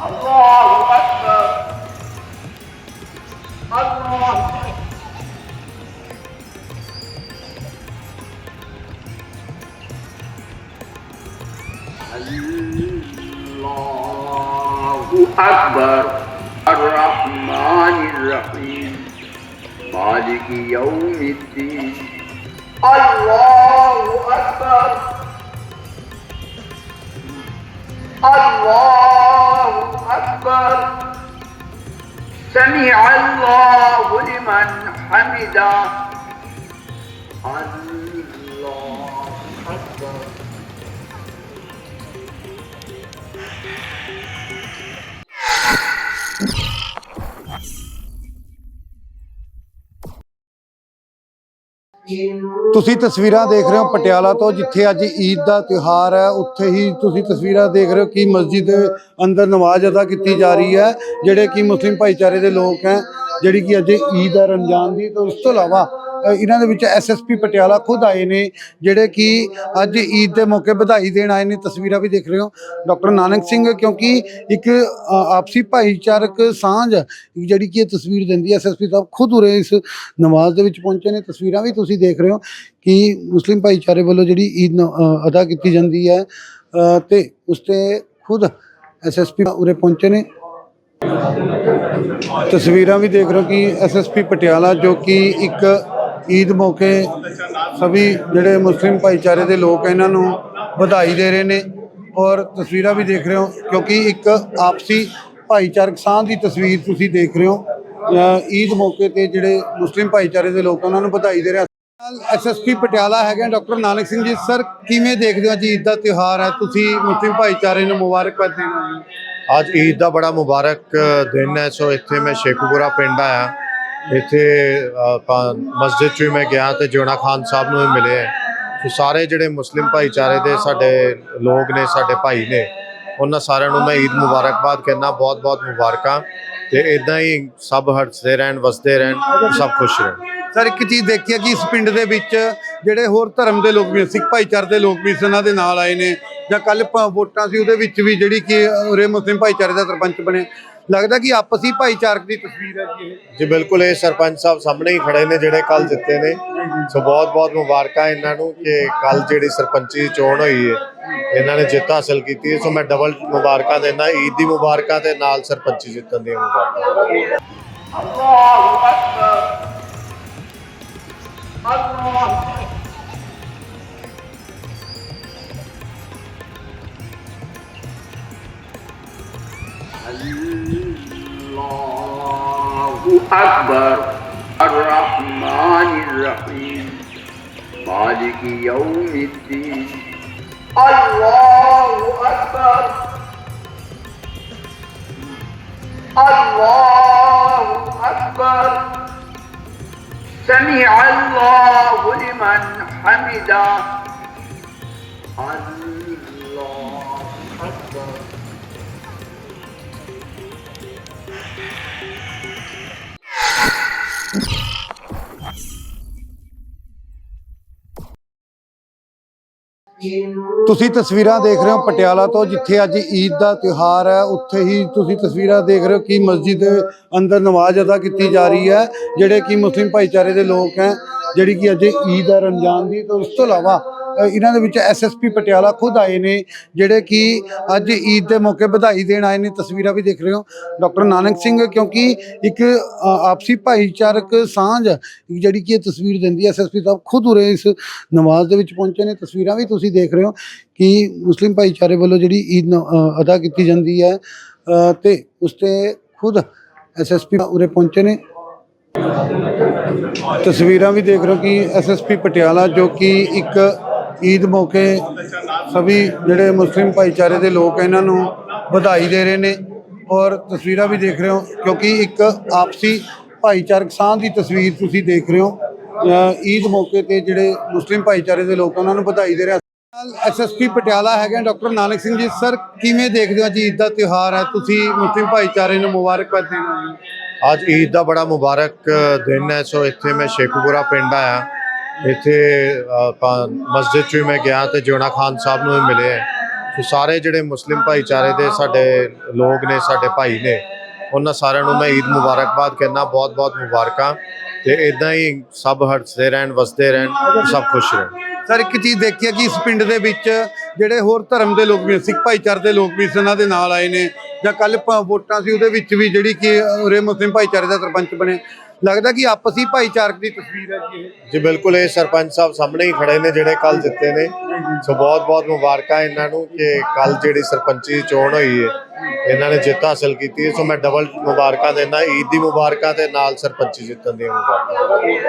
الله أكبر. الله الله أكبر. الرحمن الرحيم مالك يوم الدين الله أكبر. الله أكبر. سمع الله لمن حمده. ਤੁਸੀਂ ਤਸਵੀਰਾਂ ਦੇਖ ਰਹੇ ਹੋ ਪਟਿਆਲਾ ਤੋਂ, ਜਿੱਥੇ ਅੱਜ ਈਦ ਦਾ ਤਿਉਹਾਰ ਹੈ। ਉੱਥੇ ਹੀ ਤੁਸੀਂ ਤਸਵੀਰਾਂ ਦੇਖ ਰਹੇ ਹੋ ਕਿ ਮਸਜਿਦ ਦੇ ਅੰਦਰ ਨਮਾਜ਼ ਅਦਾ ਕੀਤੀ ਜਾ ਰਹੀ ਹੈ, ਜਿਹੜੇ ਕਿ ਮੁਸਲਿਮ ਭਾਈਚਾਰੇ ਦੇ ਲੋਕ ਹੈ, ਜਿਹੜੀ ਕਿ ਅੱਜ ਈਦ ਹੈ ਰਮਜ਼ਾਨ ਦੀ। ਤੋਂ ਉਸ ਤੋਂ ਇਲਾਵਾ ਇਹਨਾਂ ਦੇ ਵਿੱਚ ਐਸਐਸਪੀ ਪਟਿਆਲਾ ਖੁਦ ਆਏ ਨੇ ਜਿਹੜੇ ਕਿ ਅੱਜ ਈਦ ਦੇ ਮੌਕੇ ਵਧਾਈ ਦੇਣ ਆਏ ਨੇ ਤਸਵੀਰਾਂ ਵੀ ਦੇਖ ਰਹੇ ਹੋ। ਡਾਕਟਰ ਨਾਨਕ ਸਿੰਘ ਕਿਉਂਕਿ ਇੱਕ ਆਪਸੀ ਭਾਈਚਾਰਕ ਸਾਂਝ ਜਿਹੜੀ ਕਿ ਇਹ ਤਸਵੀਰ ਦਿੰਦੀ ਹੈ ਐਸਐਸਪੀ ਸਾਹਿਬ ਖੁਦ ਉਰੇ ਇਸ ਨਮਾਜ਼ ਦੇ ਵਿੱਚ ਪਹੁੰਚੇ ਨੇ। ਤਸਵੀਰਾਂ ਵੀ ਤੁਸੀਂ ਦੇਖ ਰਹੇ ਹੋ ਕਿ ਮੁਸਲਿਮ ਭਾਈਚਾਰੇ ਵੱਲੋਂ ਜਿਹੜੀ ਈਦ ਨ- ਅਦਾ ਕੀਤੀ ਜਾਂਦੀ ਹੈ ਅ, ਤੇ ਉਸ ਤੇ ਖੁਦ ਐਸਐਸਪੀ ਉਰੇ ਪਹੁੰਚੇ ਨੇ। ਤਸਵੀਰਾਂ ਵੀ ਦੇਖ ਰਹੇ ਹੋ ਕਿ ਐਸਐਸਪੀ ਪਟਿਆਲਾ ਜੋ ਕਿ ਇੱਕ ਈਦ ਮੌਕੇ ਸਭੀ ਜਿਹੜੇ ਮੁਸਲਿਮ ਭਾਈਚਾਰੇ ਦੇ ਲੋਕ ਇਹਨਾਂ ਨੂੰ ਵਧਾਈ ਦੇ ਰਹੇ ਨੇ ਔਰ ਤਸਵੀਰਾਂ ਵੀ ਦੇਖ ਰਹੇ ਹੋ, ਕਿਉਂਕਿ ਇੱਕ ਆਪਸੀ ਭਾਈਚਾਰਕ ਸਾਂਝ ਦੀ ਤਸਵੀਰ ਤੁਸੀਂ ਦੇਖ ਰਹੇ ਹੋ। ਈਦ ਮੌਕੇ ਤੇ ਜਿਹੜੇ ਮੁਸਲਿਮ ਭਾਈਚਾਰੇ ਦੇ ਲੋਕ ਉਹਨਾਂ ਨੂੰ ਵਧਾਈ ਦੇ ਰਹੇ ਐਸਐਸਪੀ ਪਟਿਆਲਾ ਹੈਗੇ ਡਾਕਟਰ ਨਾਨਕ ਸਿੰਘ ਜੀ। ਸਰ, ਕਿਵੇਂ ਦੇਖਦੇ ਹੋ ਅੱਜ ਈਦ ਦਾ ਤਿਉਹਾਰ ਹੈ? ਤੁਸੀਂ ਮੁਸਲਿਮ ਭਾਈਚਾਰੇ ਨੂੰ ਮੁਬਾਰਕਬਾਦ ਦੇਣਾ। ਅੱਜ ਈਦ ਦਾ ਬੜਾ ਮੁਬਾਰਕ ਦਿਨ ਹੈ, ਸੋ ਇੱਥੇ ਮੈਂ ਸ਼ੇਖੂਪੁਰਾ ਪਿੰਡ ਆਇਆ। ਇੱਥੇ ਆਪਾਂ ਮਸਜਿਦ 'ਚ ਵੀ ਮੈਂ ਗਿਆ ਤੇ ਜਿਉਣਾ ਖਾਨ ਸਾਹਿਬ ਨੂੰ ਵੀ ਮਿਲੇ ਸੋ ਸਾਰੇ ਜਿਹੜੇ ਮੁਸਲਿਮ ਭਾਈਚਾਰੇ ਦੇ ਸਾਡੇ ਲੋਕ ਨੇ, ਸਾਡੇ ਭਾਈ ਨੇ, ਉਹਨਾਂ ਸਾਰਿਆਂ ਨੂੰ ਮੈਂ ਈਦ ਮੁਬਾਰਕਬਾਦ ਕਹਿੰਦਾ ਬਹੁਤ ਬਹੁਤ ਮੁਬਾਰਕਾਂ ਤੇ ਇਦਾਂ ਹੀ ਸਭ ਹੱਸਦੇ ਰਹਿਣ, ਵਸਦੇ ਰਹਿਣ, ਸਭ ਖੁਸ਼ ਰਹਿਣ। ਸਰ, ਇੱਕ ਚੀਜ਼ ਦੇਖੀ ਹੈ ਕਿ ਇਸ ਪਿੰਡ ਦੇ ਵਿੱਚ ਜਿਹੜੇ ਹੋਰ ਧਰਮ ਦੇ ਲੋਕ ਵੀ ਸਿੱਖ ਭਾਈਚਾਰੇ ਦੇ ਲੋਕ ਵੀ ਇਹਨਾਂ ਦੇ ਨਾਲ ਆਏ ਨੇ। ਜਾਂ ਕੱਲ ਵੋਟਾਂ ਸੀ, ਉਹਦੇ ਵਿੱਚ ਵੀ ਜਿਹੜੀ ਕਿ ਉਰੇ ਮੁਸਲਿਮ ਭਾਈਚਾਰੇ ਦਾ ਸਰਪੰਚ ਬਣੇ। ਲੱਗਦਾ ਕਿ ਆਪਸੀ ਭਾਈਚਾਰਕ ਦੀ ਤਸਵੀਰ ਹੈ ਜੀ ਬਿਲਕੁਲ ਇਹ ਸਰਪੰਚ ਸਾਹਿਬ ਸਾਹਮਣੇ ਹੀ ਖੜੇ ਨੇ ਜਿਹੜੇ ਕੱਲ ਜਿੱਤੇ ਨੇ। ਸੋ ਬਹੁਤ-ਬਹੁਤ ਮੁਬਾਰਕਾਂ ਇਹਨਾਂ ਨੂੰ ਕਿ ਕੱਲ ਜਿਹੜੀ ਸਰਪੰਚੀ ਦੀ ਚੋਣ ਹੋਈ ਹੈ ਇਹਨਾਂ ਨੇ ਜਿੱਤ ਹਾਸਲ ਕੀਤੀ ਹੈ। ਸੋ ਮੈਂ ਡਬਲ ਮੁਬਾਰਕਾਂ ਦਿੰਦਾ ਈਦ ਦੀ ਮੁਬਾਰਕਾਂ ਤੇ ਨਾਲ ਸਰਪੰਚੀ ਜਿੱਤਣ ਦੀ ਮੁਬਾਰਕਾਂ। الله أكبر. الرحمن الرحيم. مالك يوم الدين. الله أكبر. الله أكبر. سمع الله لمن حمده. الله ਤੁਸੀਂ ਤਸਵੀਰਾਂ ਦੇਖ ਰਹੇ ਹੋ ਪਟਿਆਲਾ ਤੋਂ, ਜਿੱਥੇ ਅੱਜ ਈਦ ਦਾ ਤਿਉਹਾਰ ਹੈ। ਉੱਥੇ ਹੀ ਤੁਸੀਂ ਤਸਵੀਰਾਂ ਦੇਖ ਰਹੇ ਹੋ ਕਿ ਮਸਜਿਦ ਦੇ ਅੰਦਰ ਨਮਾਜ਼ ਅਦਾ ਕੀਤੀ ਜਾ ਰਹੀ ਹੈ, ਜਿਹੜੇ ਕਿ ਮੁਸਲਿਮ ਭਾਈਚਾਰੇ ਦੇ ਲੋਕ ਹੈ, ਜਿਹੜੀ ਕਿ ਅੱਜ ਈਦ ਹੈ ਰਮਜ਼ਾਨ ਦੀ। ਤੋਂ ਉਸ ਤੋਂ ਇਲਾਵਾ ਇਹਨਾਂ ਦੇ ਵਿੱਚ ਐਸਐਸਪੀ ਪਟਿਆਲਾ ਖੁਦ ਆਏ ਨੇ ਜਿਹੜੇ ਕਿ ਅੱਜ ਈਦ ਦੇ ਮੌਕੇ ਵਧਾਈ ਦੇਣ ਆਏ ਨੇ ਤਸਵੀਰਾਂ ਵੀ ਦੇਖ ਰਹੇ ਹੋ। ਡਾਕਟਰ ਨਾਨਕ ਸਿੰਘ ਕਿਉਂਕਿ ਇੱਕ ਆਪਸੀ ਭਾਈਚਾਰਕ ਸਾਂਝ ਜਿਹੜੀ ਕਿ ਇਹ ਤਸਵੀਰ ਦਿੰਦੀ ਹੈ ਐਸਐਸਪੀ ਸਾਹਿਬ ਖੁਦ ਉਰੇ ਇਸ ਨਮਾਜ਼ ਦੇ ਵਿੱਚ ਪਹੁੰਚੇ ਨੇ। ਤਸਵੀਰਾਂ ਵੀ ਤੁਸੀਂ ਦੇਖ ਰਹੇ ਹੋ ਕਿ ਮੁਸਲਿਮ ਭਾਈਚਾਰੇ ਵੱਲੋਂ ਜਿਹੜੀ ਈਦ ਨ- ਅਦਾ ਕੀਤੀ ਜਾਂਦੀ ਹੈ। ਅ, ਤੇ ਉਸ ਤੇ ਖੁਦ ਐਸਐਸਪੀ ਉਰੇ ਪਹੁੰਚੇ ਨੇ। ਤਸਵੀਰਾਂ ਵੀ ਦੇਖ ਰਹੇ ਹੋ ਕਿ ਐਸਐਸਪੀ ਪਟਿਆਲਾ ਜੋ ਕਿ ਇੱਕ ਈਦ ਮੌਕੇ ਸਭੀ ਜਿਹੜੇ ਮੁਸਲਿਮ ਭਾਈਚਾਰੇ ਦੇ ਲੋਕ ਇਹਨਾਂ ਨੂੰ ਵਧਾਈ ਦੇ ਰਹੇ ਨੇ ਔਰ ਤਸਵੀਰਾਂ ਵੀ ਦੇਖ ਰਹੇ ਹੋ, ਕਿਉਂਕਿ ਇੱਕ ਆਪਸੀ ਭਾਈਚਾਰਕ ਸਾਂਝ ਦੀ ਤਸਵੀਰ ਤੁਸੀਂ ਦੇਖ ਰਹੇ ਹੋ। ਈਦ ਮੌਕੇ ਤੇ ਜਿਹੜੇ ਮੁਸਲਿਮ ਭਾਈਚਾਰੇ ਦੇ ਲੋਕ ਉਹਨਾਂ ਨੂੰ ਵਧਾਈ ਦੇ ਰਹੇ ਐਸਐਸਪੀ ਪਟਿਆਲਾ ਹੈਗੇ ਡਾਕਟਰ ਨਾਨਕ ਸਿੰਘ ਜੀ, ਸਰ ਕਿਵੇਂ ਦੇਖਦੇ ਹੋ ਅੱਜ ਈਦ ਦਾ ਤਿਉਹਾਰ ਹੈ? ਤੁਸੀਂ ਮੁਸਲਿਮ ਭਾਈਚਾਰੇ ਨੂੰ ਮੁਬਾਰਕਬਾਦ ਦੇਣਾ ਅੱਜ ਈਦ ਦਾ ਬੜਾ ਮੁਬਾਰਕ ਦਿਨ ਹੈ, ਸੋ ਇੱਥੇ ਮੈਂ ਸ਼ੇਖੂਪੁਰਾ ਪਿੰਡ ਆਇਆ। ਇੱਥੇ ਆਪਾਂ ਮਸਜਿਦ 'ਚ ਵੀ ਮੈਂ ਗਿਆ ਤੇ ਜਿਉਣਾ ਖਾਨ ਸਾਹਿਬ ਨੂੰ ਵੀ ਮਿਲੇ ਸੋ ਸਾਰੇ ਜਿਹੜੇ ਮੁਸਲਿਮ ਭਾਈਚਾਰੇ ਦੇ ਸਾਡੇ ਲੋਕ ਨੇ, ਸਾਡੇ ਭਾਈ ਨੇ, ਉਹਨਾਂ ਸਾਰਿਆਂ ਨੂੰ ਮੈਂ ਈਦ ਮੁਬਾਰਕਬਾਦ ਕਹਿਣਾ ਬਹੁਤ ਬਹੁਤ ਮੁਬਾਰਕਾਂ ਤੇ ਇਦਾਂ ਹੀ ਸਭ ਹੱਸਦੇ ਰਹਿਣ, ਵਸਦੇ ਰਹਿਣ, ਸਭ ਖੁਸ਼ ਰਹਿਣ। ਸਰ, ਇੱਕ ਚੀਜ਼ ਦੇਖੀ ਹੈ ਕਿ ਇਸ ਪਿੰਡ ਦੇ ਵਿੱਚ ਜਿਹੜੇ ਹੋਰ ਧਰਮ ਦੇ ਲੋਕ ਵੀ, ਸਿੱਖ ਭਾਈਚਾਰੇ ਦੇ ਲੋਕ ਵੀ ਇਹਨਾਂ ਦੇ ਨਾਲ ਆਏ ਨੇ ਜਾਂ ਕੱਲ ਵੋਟਾਂ ਸੀ, ਉਹਦੇ ਵਿੱਚ ਵੀ ਜਿਹੜੀ ਕਿ ਉਰੇ ਮੁਸਲਿਮ ਭਾਈਚਾਰੇ ਦਾ ਸਰਪੰਚ ਬਣੇ। ਲੱਗਦਾ ਕਿ ਆਪਸੀ ਭਾਈਚਾਰਕ ਦੀ ਤਸਵੀਰ ਹੈ ਜੀ ਇਹ। ਜੀ, ਬਿਲਕੁਲ, ਇਹ ਸਰਪੰਚ ਸਾਹਿਬ ਸਾਹਮਣੇ ਹੀ ਖੜੇ ਨੇ, ਜਿਹੜੇ ਕੱਲ ਜਿੱਤੇ ਨੇ। ਸੋ ਬਹੁਤ ਬਹੁਤ ਮੁਬਾਰਕਾਂ ਇਹਨਾਂ ਨੂੰ ਕਿ ਕੱਲ ਜਿਹੜੀ ਸਰਪੰਚੀ ਚੋਣ ਹੋਈ ਹੈ ਇਹਨਾਂ ਨੇ ਜਿੱਤ ਹਾਸਲ ਕੀਤੀ ਹੈ ਸੋ ਮੈਂ ਡਬਲ ਮੁਬਾਰਕਾਂ ਦਿੰਦਾ, ਈਦ ਦੀ ਮੁਬਾਰਕਾਂ ਤੇ ਨਾਲ ਸਰਪੰਚੀ ਜਿੱਤਣ ਦੀਆਂ ਮੁਬਾਰਕਾਂ।